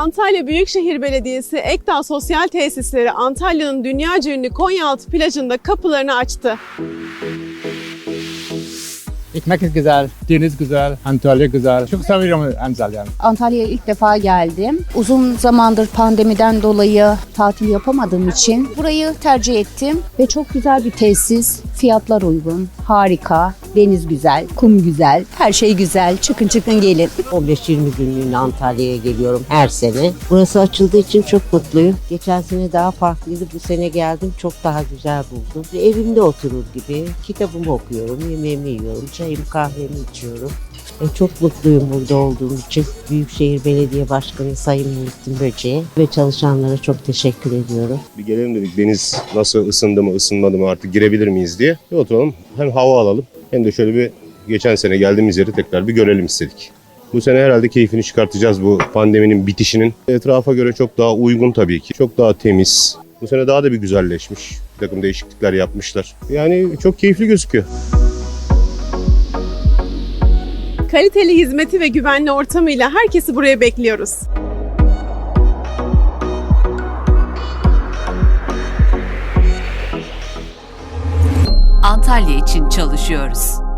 Antalya Büyükşehir Belediyesi Ekdağ Sosyal Tesisleri Antalya'nın dünyaca ünlü Konyaaltı plajında kapılarını açtı. Ekmek güzel, deniz güzel, Antalya güzel. Çok seviyorum Antalya'yı. Antalya'ya ilk defa geldim. Uzun zamandır pandemiden dolayı tatil yapamadığım için burayı tercih ettim ve çok güzel bir tesis. Fiyatlar uygun, harika, deniz güzel, kum güzel, her şey güzel. Çıkın çıkın gelin. 15-20 günlüğüne Antalya'ya geliyorum her sene. Burası açıldığı için çok mutluyum. Geçen sene daha farklıydı. Bu sene geldim çok daha güzel buldum. Evimde oturur gibi kitabımı okuyorum, yemeğimi yiyorum, çayımı kahvemi içiyorum. E, çok mutluyum burada olduğum için. Büyükşehir Belediye Başkanı Sayın Muhittin Böce'ye ve çalışanlara çok teşekkür ediyorum. Bir gelelim dedik deniz nasıl ısındı mı ısınmadı mı artık girebilir miyiz diye. Bir oturalım hem hava alalım hem de şöyle bir geçen sene geldiğimiz yeri tekrar bir görelim istedik. Bu sene herhalde keyfini çıkartacağız bu pandeminin bitişinin. Etrafa göre çok daha uygun tabii ki. Çok daha temiz. Bu sene daha da bir güzelleşmiş. Bir takım değişiklikler yapmışlar. Yani çok keyifli gözüküyor. Kaliteli hizmeti ve güvenli ortamıyla herkesi buraya bekliyoruz. Antalya için çalışıyoruz.